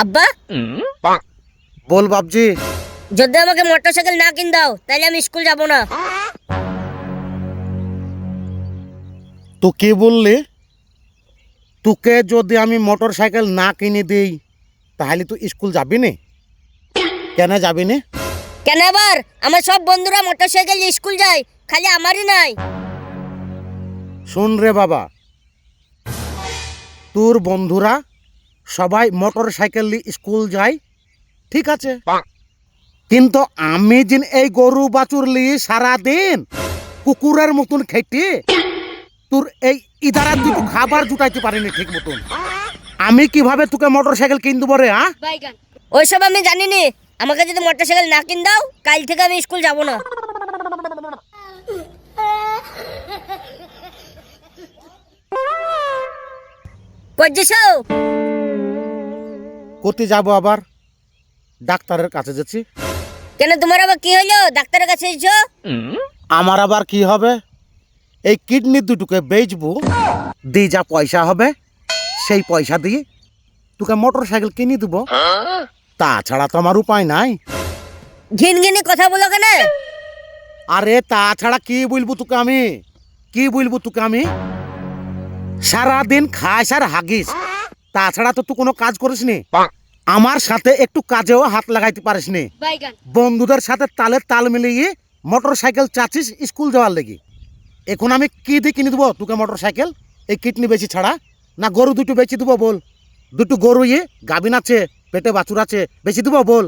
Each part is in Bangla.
আব্বা? বল বাবজি যদি আমাকে মোটরসাইকেল না কিন দাও তাহলে আমি স্কুল যাব না। তো কে বললে? তোকে যদি আমি মোটর সাইকেল না কিনে দিই তাহলে তুই স্কুল যাবি না। কেন যাবি না? কেন আবার? আমার সব বন্ধুরা মোটরসাইকেল নিয়ে স্কুল যায় খালি আমারই নাই। শোন রে বাবা তোর বন্ধুরা সবাই মোটর সাইকেল নিয়ে স্কুল যায় ঠিক আছে? কিন্তু আমি যেন এই গরু বাছুর নিয়ে সারাদিন কুকুরের মতন খেটে তোর এই ইদারা দুটো খাবার জুটাইতে পারিনি ঠিক মতন। আমি কীভাবে তোকে মোটর সাইকেল কিন দেবো রে হ্যাঁ ওইসব আমি জানি নি আমাকে যদি মোটর সাইকেল না কিন দাও কাল থেকে আমি স্কুল যাব না। করছিস কোথায় যাব আবার? ডাক্তারের কাছে যাচ্ছি। কেন তোমার আবার কি হলো? ডাক্তারের কাছে এসছো? আমার আবার কি হবে? এই কিডনি দুটোকে বেচবো দিয়ে যা পয়সা হবে সেই পয়সা দিয়ে তোকে মোটর সাইকেল কিনে দেবো। তাছাড়া তো আমার উপায় নাই। ঘিন ঘিনি কথা বলো কেন? আরে তাছাড়া কি বলব তোকে আমি? কি বলব তোকে আমি? সারাদিন খাস আর হাগিস। তাছাড়া তো তুই কোনো কাজ করিস নি। আমার সাথে একটু কাজেও হাত লাগাইতে পারিস নি। বন্ধুদের সাথে তালে তাল মিলিয়ে মোটর সাইকেল চাচ্ছিস স্কুল যাওয়ার লেগে। এখন আমি কি দিয়ে কিনে দেবো তোকে মোটর সাইকেল এই কিডনি বেশি ছাড়া। না গরু দুটো বেচে দেবো বল। দুটো গরু ইয়ে গাভিন আছে পেটে বাছুর আছে বেশি দেবো বল।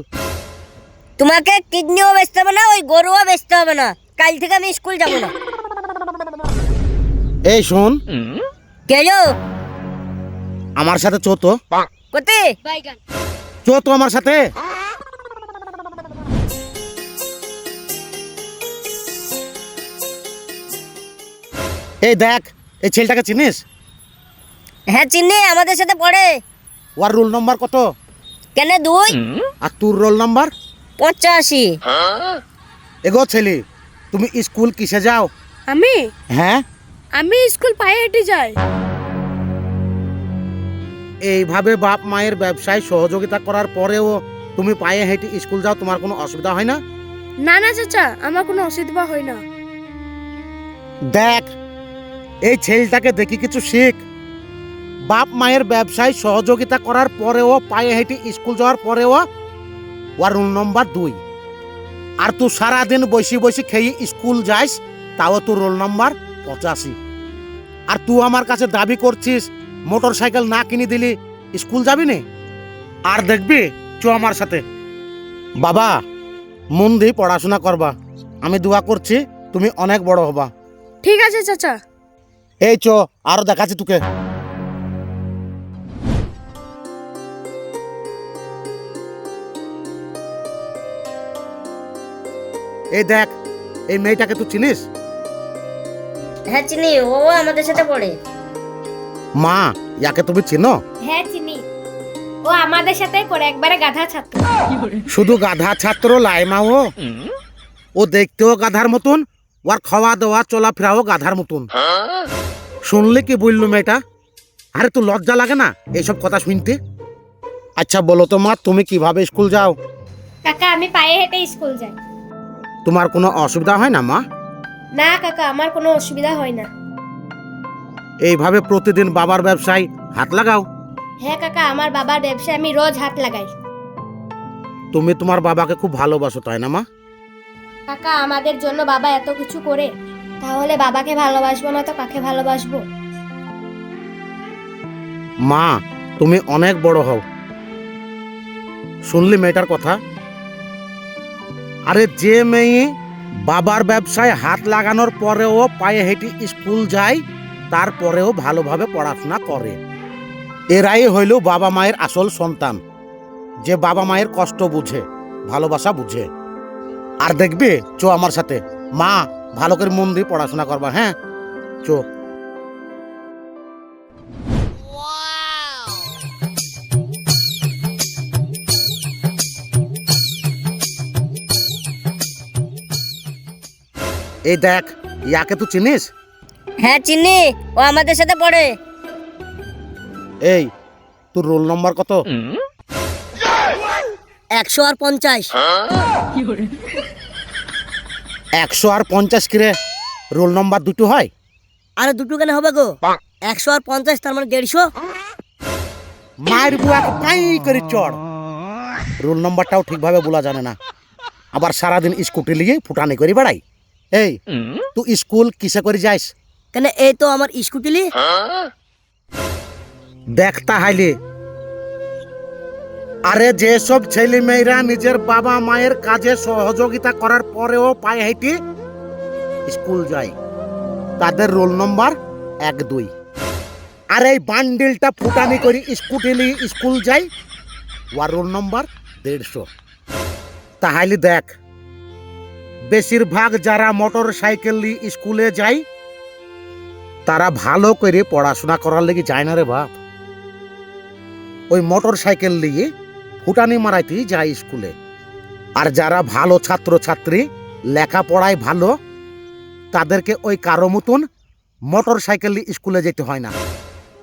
তোমাকে কিডনিও বেচতে হবে না ওই গরুও বেচতে হবে না। কাল থেকে আমি স্কুল যাব না। এই শোন। কেন আমার সাথে চো তো কোতে চো তো আমার সাথে? এই দেখ এই ছেলেটাকে চিনিস? হ্যাঁ চিনি আমাদের সাথে পড়ে। ওর রোল নাম্বার কত? কেন দুই? আর তোর রোল নাম্বার? পঁচাশি। এগো ছেলে তুমি স্কুল কিসে যাও? আমি? হ্যাঁ? আমি স্কুল পায়ে হেঁটে যাই। এইভাবে বাপ মায়ের ব্যবসায় সহযোগিতা করার পরেও তুমি পায়ে হেঁটে স্কুল যাও তোমার কোনো অসুবিধা হয় না? না না চাচা আমার কোনো অসুবিধা হয় না। দেখ এই ছেলেটাকে দেখি কিছু শিখ। বাপ মায়ের ব্যবসায় সহযোগিতা করার পরেও পায়ে হেঁটে স্কুল যাওয়ার পরেও ওয়ার রুল নম্বর দুই। আর তুই সারাদিন বসে বসে খেয়ে স্কুল যাস তাও তোর রোল নম্বর পঁচাশি। আর তুই আমার কাছে দাবি করছিস মোটর সাইকেল না কিনে দিলি স্কুল যাবি নে? আর দেখবি চ আমার সাথে। বাবা মন দিয়ে পড়াশোনা করবা। আমি দোয়া করছি তুমি অনেক বড় হবা। ঠিক আছে চাচা। এই চ আরও দেখাচ্ছি তোকে। এই দেখ এই মেয়েটাকে তুই চিনিস? হ্যাঁ চিনি। ও আমাদের সাথে পড়ে। মা ইয়াকে তুমি চিনো? হ্যাঁ চিনি। ও আমাদের সাথে করে একবারে গাধা ছাত্র। শুধু গাধা ছাত্র লাইমা ও। ও দেখতেও গাধার মতন ওর খাওয়া দাওয়া চলাফেরাও গাধার মতন। শুনলে কি বলল মেয়েটা? আরে তো লজ্জা লাগে না এইসব কথা শুনতে? আচ্ছা বলো তো মা তুমি কীভাবে স্কুল যাও? কাকা আমি পায়ে হেঁটে স্কুল যাই। তোমার কোনো অসুবিধা হয় না মা? না কাকা আমার কোনো অসুবিধা হয় না। এইভাবে প্রতিদিন বাবার ব্যবসায় হাত লাগাও। হ্যাঁ কাকা আমার বাবার ব্যবসায় আমি রোজ হাত লাগাই। তুমি তোমার বাবাকে খুব ভালোবাসো তাই না মা? কাকা আমাদের জন্য বাবা এত কিছু করে তাহলে বাবাকে ভালোবাসবো না তো কাকে ভালোবাসবো? মা তুমি অনেক বড় হও। শুনলি মেয়েটার কথা? আরে যে মেয়ে বাবার ব্যবসায় হাত লাগানোর পরেও পায়ে হেঁটে স্কুল যায় তারপরেও ভালোভাবে পড়াশোনা করে। এরাই হইল বাবা মায়ের আসল সন্তান, যে বাবা মায়ের কষ্ট বুঝে, ভালোবাসা বুঝে। আর দেখবে, চো আমার সাথে, মা, ভালো করে মন দিয়ে পড়াশোনা করবা হ্যাঁ? চো। এই দেখ, ইয়াকে তুই চিনিস? হ্যাঁ চিনি ও আমাদের সাথে পড়ে। এই তোর রোল নম্বর কত? একশো আর পঞ্চাশ। একশো আর পঞ্চাশ কিরে? রোল নম্বর দুটো হয়? আরে দুটো কেন হবে গো? একশো আর পঞ্চাশ তার মানে দেড়শো? মায়ের বুয়া কাই করে চড়। রোল নম্বরটাও ঠিকভাবে বলা জানে না। আবার সারাদিন স্কুটি নিয়ে ফুটানি করে বেড়াই। এই তুই স্কুল কিসে করে যাইস কেন এই তো আমার স্কুটিলি? দেখ তাহাইলে আরে যেসব ছেলে মেয়েরা নিজের বাবা মায়ের কাজে সহযোগিতা করার পরেও পায়ে হেঁটে স্কুল যায়। তাদের রোল নম্বর এক, দুই। আর এই বান্ডিলটা ফুটানি করে স্কুটি নিয়ে স্কুল যাই ওয়ার রোল নম্বর দেড়শো। তাহলে দেখ, বেশিরভাগ যারা মোটর সাইকেল স্কুলে যায় তারা ভালো করে পড়াশোনা করার লেগে যায় না রে বাপ। ওই মোটর সাইকেল নিয়ে ফুটানি মারাইতেই যায় স্কুলে। আর যারা ভালো ছাত্র ছাত্রী লেখাপড়ায় ভালো, তাদেরকে ওই কারও মতন মোটর সাইকেল স্কুলে যেতে হয় না।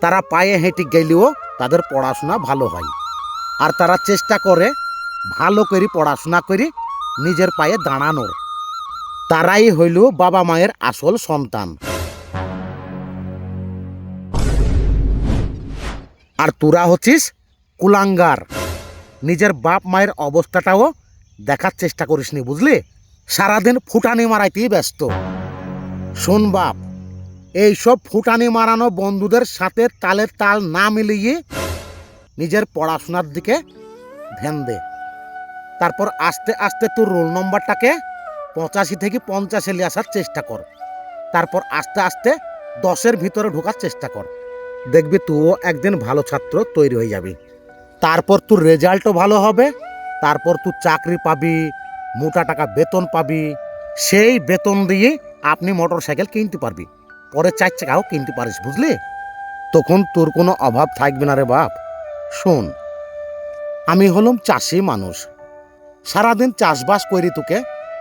তারা পায়ে হেঁটে গেলেও তাদের পড়াশোনা ভালো হয়। আর তারা চেষ্টা করে ভালো করে পড়াশোনা করে নিজের পায়ে দাঁড়ানোর। তারাই হইল বাবা মায়ের আসল সন্তান। আর তোরা হচ্ছিস কুলাঙ্গার। নিজের বাপ মায়ের অবস্থাটাও দেখার চেষ্টা করিসনি, বুঝলি? সারাদিন ফুটানি মারাইতেই ব্যস্ত। শোন বাপ, এইসব ফুটানি মারানো বন্ধুদের সাথে তালের তাল না মিলিয়ে নিজের পড়াশোনার দিকে ধ্যান দে। তারপর আস্তে আস্তে তোর রোল নম্বরটাকে পঁচাশি থেকে পঞ্চাশে নিয়ে আসার চেষ্টা কর। তারপর আস্তে আস্তে দশের ভিতরে ঢোকার চেষ্টা কর। দেখবি তুইও একদিন ভালো ছাত্র তৈরি হয়ে যাবি। তারপর তোর রেজাল্টও ভালো হবে, তারপর তুই চাকরি পাবি, মোটা টাকা বেতন পাবি, সেই বেতন দিয়ে আপনি মোটর সাইকেল কিনতে পারবি, পরে চার চাকাও কিনতে পারিস, বুঝলি? তখন তোর কোনো অভাব থাকবে না রে বাপ। শোন, আমি হলাম চাষি মানুষ, সারাদিন চাষবাস করি তোকে,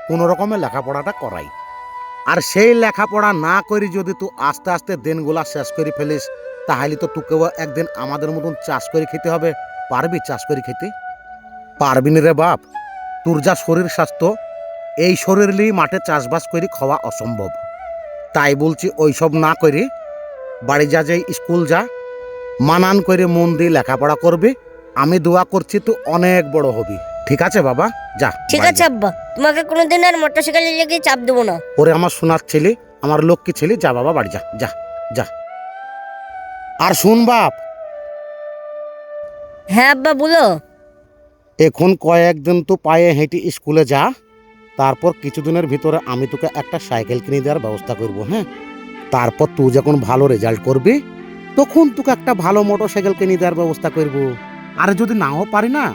কোনো রকমের লেখাপড়াটা করাই। আর সেই লেখাপড়া না করি যদি তুই আস্তে আস্তে দিনগুলা শেষ করে ফেলিস, তাহলে তো তোকেও একদিন আমাদের মতন চাষ করে খেতে হবে। পারবি চাষ করে খেতে? পারবি রে বাপ। তোর যা শরীর স্বাস্থ্য, এই শরীর নিয়ে মাঠে চাষবাস করে খাওয়া অসম্ভব। তাই বলছি ওইসব না করে বাড়ি যা যাই, স্কুল যা, মানান করে মন দিয়ে লেখাপড়া করবি। আমি দোয়া করছি, তুই অনেক বড় হবি। ঠিক আছে বাবা? যা ঠিক আছে আব্বা। তোমাকে কোনোদিন আর মোটর সাইকেলে লেগে চাপ দেবো না। ওরে আমার সোনার ছেলে আমার লক্ষ্মী ছেলে যা বাবা বাড়ি যা যা যা। আর শুন বাপ। হ্যাঁ আব্বা বলো। এখন কয়েকদিন তো পায়ে হেঁটে স্কুলে যা তারপর কিছুদিনের ভিতরে আমি তোকে একটা সাইকেল কিনে দেওয়ার ব্যবস্থা করব হ্যাঁ? তারপর তুই যখন ভালো রেজাল্ট করবি তখন তোকে একটা ভালো মোটর সাইকেল কিনে দেওয়ার ব্যবস্থা করব। আর যদি নাও পারি না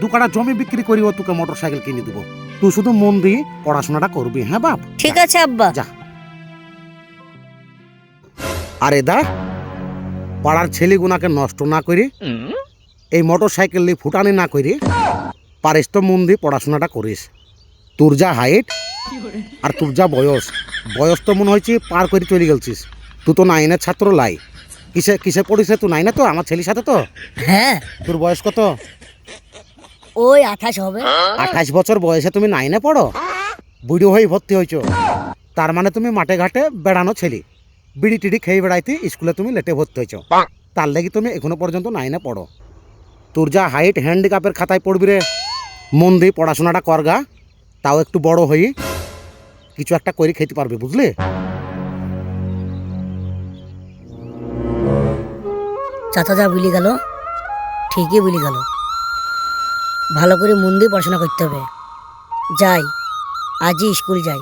দু কাটা জমি বিক্রি করিও তোকে মোটর সাইকেল কিনে দেবো। তুই শুধু মন দিয়ে পড়াশোনাটা করবি হ্যাঁ বাপ? ঠিক আছে আব্বা। যা। আরে দা পাড়ার ছেলেগুনাকে নষ্ট না করে এই মোটর সাইকেল নিয়ে ফুটানি না করে পারিস তো মন দিয়ে পড়াশোনাটা করিস। তোর যা হাইট আর তোর যা বয়স বয়স তো মনে হয়েছে পার করে চলে গেলছিস। তুই তো নাইনের ছাত্র লাই কিসে কিসে পড়িস রে? তুই? নাইনে তো আমার ছেলের সাথে তো? হ্যাঁ। তোর বয়স কত? ওই আঠাশ হবে। আঠাশ বছর বয়সে তুমি নাইনে পড়ো? বুড়ো হয়ে ভর্তি হয়েছো। তার মানে তুমি মাঠে ঘাটে বেড়ানো ছেলে। বিড়ি টিড়ি খেয়ে বেড়াইতে স্কুলে তুমি লেটে ভর্তি হয়েছো। তার লাগি তুমি এখনও পর্যন্ত নাইনে পড়ো। তোর যা হাইট হ্যান্ডিক্যাপের খাতায় পড়বি রে। মন দিয়ে পড়াশোনাটা করগা তাও একটু বড় হই কিছু একটা করে খেতে পারবে বুঝলে? চাচা যা বুলি গেল ঠিকই বুলি গেল। ভালো করে মন দিয়ে পড়াশোনা করতে হবে। যাই আজই স্কুল যাই।